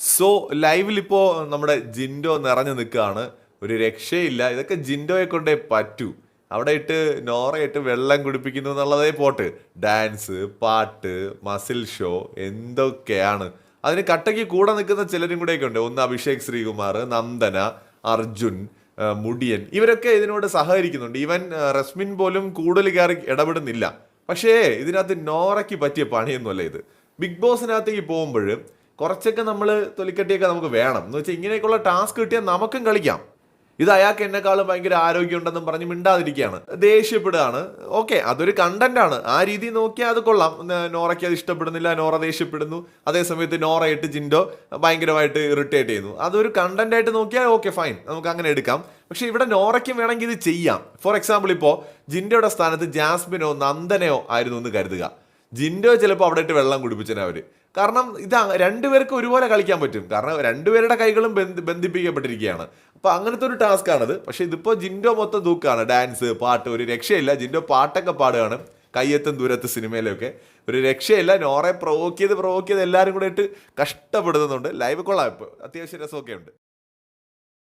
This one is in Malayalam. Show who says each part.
Speaker 1: സോ ലൈവിൽ ഇപ്പോൾ നമ്മുടെ ജിൻഡോ നിറഞ്ഞു നിൽക്കുകയാണ്. ഒരു രക്ഷയില്ല. ഇതൊക്കെ ജിൻഡോയെ കൊണ്ടേ പറ്റൂ. അവിടെ ഇട്ട് നോറയിട്ട് വെള്ളം കുടിപ്പിക്കുന്നു എന്നുള്ളതേ പോട്ട്. ഡാൻസ് പാട്ട് മസിൽ ഷോ എന്തൊക്കെയാണ്. അതിന് കട്ടയ്ക്ക് കൂടെ നിൽക്കുന്ന ചിലരും കൂടെയൊക്കെ ഉണ്ട്. ഒന്ന് അഭിഷേക് ശ്രീകുമാർ നന്ദന അർജുൻ മുടിയൻ. ഇവരൊക്കെ ഇതിനോട് സഹകരിക്കുന്നുണ്ട്. ഈവൻ റസ്മിൻ പോലും കൂടുതൽ കയറി ഇടപെടുന്നില്ല. പക്ഷേ ഇതിനകത്ത് നോറയ്ക്ക് പറ്റിയ പണിയൊന്നുമല്ല ഇത്. ബിഗ് ബോസിനകത്തേക്ക് പോകുമ്പോൾ കുറച്ചൊക്കെ നമ്മൾ തൊലിക്കട്ടിയൊക്കെ നമുക്ക് വേണം. എന്ന് വെച്ചാൽ ഇങ്ങനെയൊക്കെയുള്ള ടാസ്ക് കിട്ടിയാൽ നമുക്കും കളിക്കാം. ഇത് അയാൾക്ക് എന്നെക്കാളും ഭയങ്കര ആരോഗ്യമുണ്ടെന്നും പറഞ്ഞ് മിണ്ടാതിരിക്കുകയാണ്. ദേഷ്യപ്പെടുകയാണ്. ഓക്കെ അതൊരു കണ്ടന്റാണ് ആ രീതി നോക്കിയാൽ അത് കൊള്ളാം. നോറയ്ക്ക് അത് ഇഷ്ടപ്പെടുന്നില്ല നോറ ദേഷ്യപ്പെടുന്നു. അതേസമയത്ത് നോറ ഇട്ട് ജിൻഡോ ഭയങ്കരമായിട്ട് ഇറിറ്റേറ്റ് ചെയ്യുന്നു. അതൊരു കണ്ടന്റായിട്ട് നോക്കിയാൽ ഓക്കെ ഫൈൻ നമുക്ക് അങ്ങനെ എടുക്കാം. പക്ഷെ ഇവിടെ നോറയ്ക്കും വേണമെങ്കിൽ ഇത് ചെയ്യാം. ഫോർ എക്സാമ്പിൾ ഇപ്പോൾ ജിൻഡോയുടെ സ്ഥാനത്ത് ജാസ്മിനോ നന്ദനയോ ആയിരുന്നു എന്ന് കരുതുക. ജിൻഡോ ചിലപ്പോൾ അവിടെ ഇട്ട് വെള്ളം കുടിപ്പിച്ചാൽ അവർ കാരണം ഇത് രണ്ടുപേർക്ക് ഒരുപോലെ കളിക്കാൻ പറ്റും. കാരണം രണ്ടുപേരുടെ കൈകളും ബന്ധി ബന്ധിപ്പിക്കപ്പെട്ടിരിക്കുകയാണ്. അപ്പോൾ അങ്ങനത്തെ ഒരു ടാസ്ക് പക്ഷെ ഇതിപ്പോ ജിൻഡോ മൊത്തം തൂക്കാണ്. ഡാൻസ് പാട്ട് ഒരു രക്ഷയില്ല. ജിൻഡോ പാട്ടൊക്കെ പാടുകയാണ്. കയ്യെത്തും ദൂരത്ത് സിനിമയിലൊക്കെ. ഒരു രക്ഷയില്ല. നോറെ പ്രൊവോക്ക് ചെയ്ത് പ്രൊവോക്ക് ചെയ്ത് എല്ലാവരും കൂടെ ഇട്ട് കഷ്ടപ്പെടുന്നുണ്ട്. ലൈവ് കൊള്ളാം. ഇപ്പോൾ അത്യാവശ്യം രസമൊക്കെ ഉണ്ട്